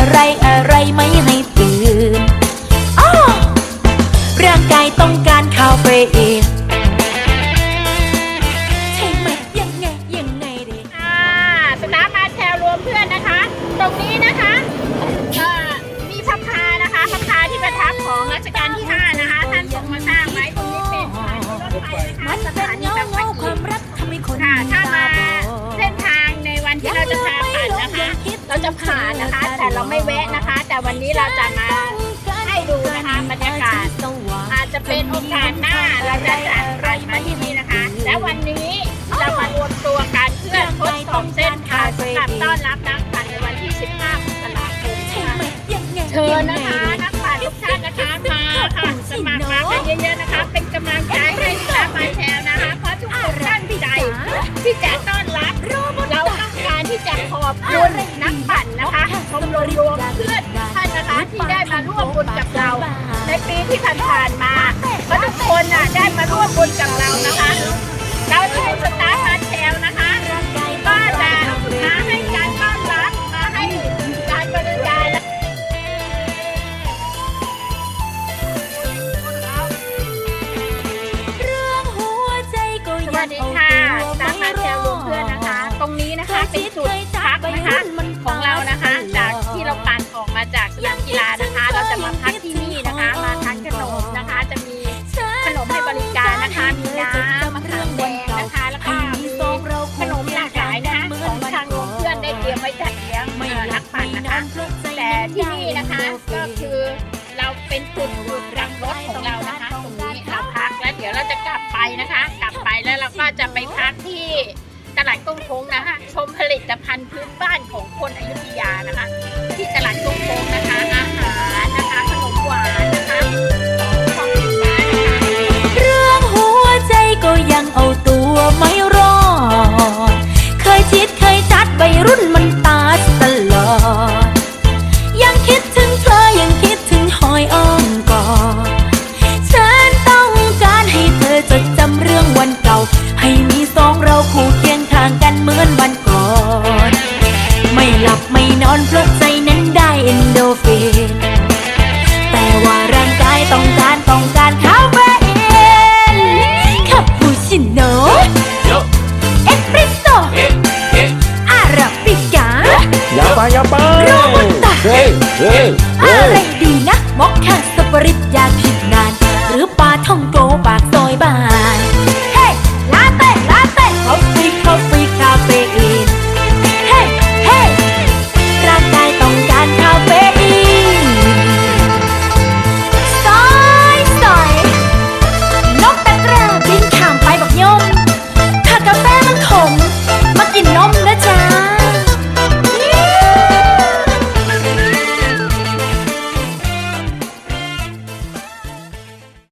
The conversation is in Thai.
อะไรอะไรไม่ให้ตื่นอ้อร่างกายต้องการคาเฟอีนใช่ไหมยังไงยังไงดีค่ะสตาร์มาแชร์รวมเพื่อนนะคะ ตรงนี้นะคะเอ่อมีพระพานะคะพระพาที่ประทับของรัชกาลที่ 5 นะคะ ท่านทรงมาสร้างไว้ตรงนี้เป็นสถานีรถไฟนะคะมันสเป็นถานี จะผ่านนะคะ แต่เราไม่แวะนะคะ แต่วันนี้เราจะมาให้ดูนะคะบรรยากาศอาจจะเป็นโอกาสหน้าเราจะจัดไปมาที่นี่นะคะ และวันนี้เรามารวมตัวกันเพื่อทดสอบเส้นทางสำหรับต้อนรับนักปั่นในวันที่ 15มกราคมนะคะไหมยังไงเชิญนะคะนักปั่นทุกท่านนะคะมาค่ะสมัครมากันเยอะๆนะคะ เป็นกำลังใจให้สตาร์มาแชร์นะคะเพราะทุกคนตั้งใจที่จะต้อนรับ ที่จะขอบคุณนักปั่นนะคะชมรมรวมเพื่อนท่านนะคะที่ได้มาร่วมบุญกับเรา ในปีที่ผ่านๆมาเพราะทุกคนน่ะได้มาร่วมบุญกับเรานะคะ เราที่เป็นสตาร์ทมาแชร์นะคะ ก็จะมาให้การต้อนรับมาให้การบริการและเรื่องหัวใจก็สยัวังสดีเอาค่ะ ของเรานะคะ จากที่เราปั่นออกมาจากสนามกีฬานะคะ เราจะมาพักที่นี่นะคะ มาทานขนมนะคะ จะมีขนมให้บริการนะคะ มีน้ำมะขามแดงนะคะ แล้วก็มีขนมหลากหลายนะคะของทางโรงเพื่อนได้เตรียมไว้จัดเลี้ยงเอ่อนักปั่นนะคะแต่ที่นี่นะคะก็คือเราเป็นจุดหยุดรังรถของเรานะคะตรงนี้เราพักแล้วเดี๋ยวเราจะกลับไปนะคะ กลับไปแล้วเราก็จะไปพักที่ต ลาดกุ้งคงนะคะชมผลิตภัณฑ์พื้นบ้านของคนอยุธยานะคะ ที่ตลาดกุ้งคงนะคะ เหมือนวันก่อน ไม่หลับไม่นอนเพราะใจนั้นได้เอนโดฟิน แต่ว่าร่างกายต้องการต้องการคาเฟอีนคาปูชิโน่อย่าปย่าปโรบัต้าอะไรดีนะมอคคาสปริตยาผิดนาน หรือปลาท่องโกปากซอยบ้าน